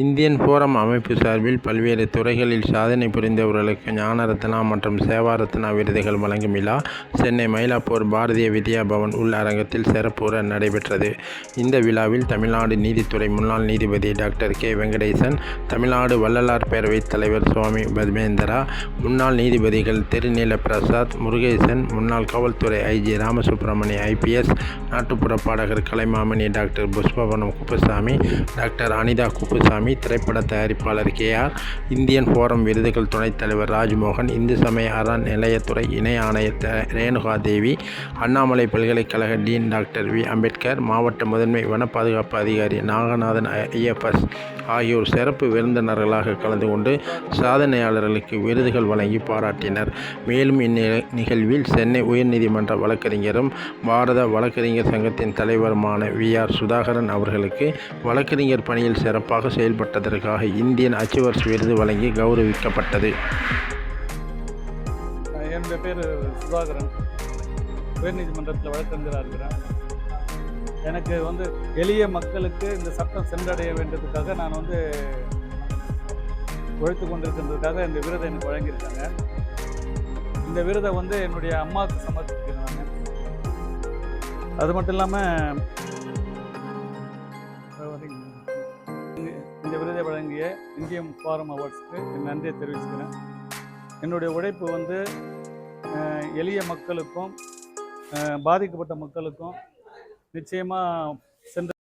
Indian forum அமைப்பு சார்பில் பல்வேறு துறைகளில் சாதனை புரிந்தவர்களுக்கு ஞானரத்னா மற்றும் சேவாரத்னா விருதுகள் வழங்கும் விழா சென்னை மயிலாப்பூர் பாரதிய வித்யா பவன் உள் அரங்கத்தில் சிறப்புற நடைபெற்றது. இந்த விழாவில் தமிழ்நாடு நீதித்துறை முன்னாள் நீதிபதி டாக்டர் கே. வெங்கடேசன், தமிழ்நாடு வள்ளலார் பேரவைத் தலைவர் சுவாமி பத்மேந்திரா, முன்னாள் நீதிபதிகள் திருநீலபிரசாத், முருகேசன், முன்னாள் காவல்துறை ஐஜி ராமசுப்ரமணி ஐபிஎஸ் நாட்டுப்புற பாடகர் கலைமாமணி டாக்டர் புஷ்பவனம் குப்புசாமி, டாக்டர் அனிதா குப்புசாமி, திரைப்பட தயாரிப்பாளர் கே. ஆர்., இந்தியன் ஃபோரம் விருதுகள் துணைத் தலைவர் ராஜ்மோகன், இந்து சமய அறநிலையத்துறை இணை ஆணையர் ரேணுகாதேவி, அண்ணாமலை பல்கலைக்கழக டீன் டாக்டர் வி. அம்பேத்கர், மாவட்ட முதன்மை வன பாதுகாப்பு அதிகாரி நாகநாதன் ஐஎஃப்எஸ் ஆகியோர் சிறப்பு விருந்தினர்களாக கலந்து கொண்டு சாதனையாளர்களுக்கு விருதுகள் வழங்கி பாராட்டினர். மேலும் இந்நிகழ்வில் சென்னை உயர்நீதிமன்ற வழக்கறிஞரும், பாரத வழக்கறிஞர் சங்கத்தின் தலைவருமான வி. ஆர். சுதாகரன் அவர்களுக்கு வழக்கறிஞர் பணியில் சிறப்பாக செயல்பட்டதற்காக இந்தியன் அச்சீவர்ஸ் விருது வழங்கி கௌரவிக்கப்பட்டது. என்னுடைய பேர் சுதாகரன். உயர்நீதிமன்றத்தில் வழக்கறிஞராக இருக்கிறேன் எனக்கு வந்து எளிய மக்களுக்கு இந்த சட்டம் சென்றடைய வேண்டியதுக்காக நான் வந்து உழைத்து கொண்டிருக்கிறதுக்காக இந்த விருதை எனக்கு வழங்கியிருக்காங்க. இந்த விருதை வந்து என்னுடைய அம்மாவுக்கு சமர்ப்பிக்கிறேன் நான். அது மட்டும் இல்லாமல் இந்த விருதை வழங்கிய இந்தியன் ஃபாரம் அவார்ட்ஸ்க்கு என் நன்றியை தெரிவிச்சுக்கிறேன். என்னுடைய உழைப்பு வந்து எளிய மக்களுக்கும் பாதிக்கப்பட்ட மக்களுக்கும் நிச்சயமாக சென்று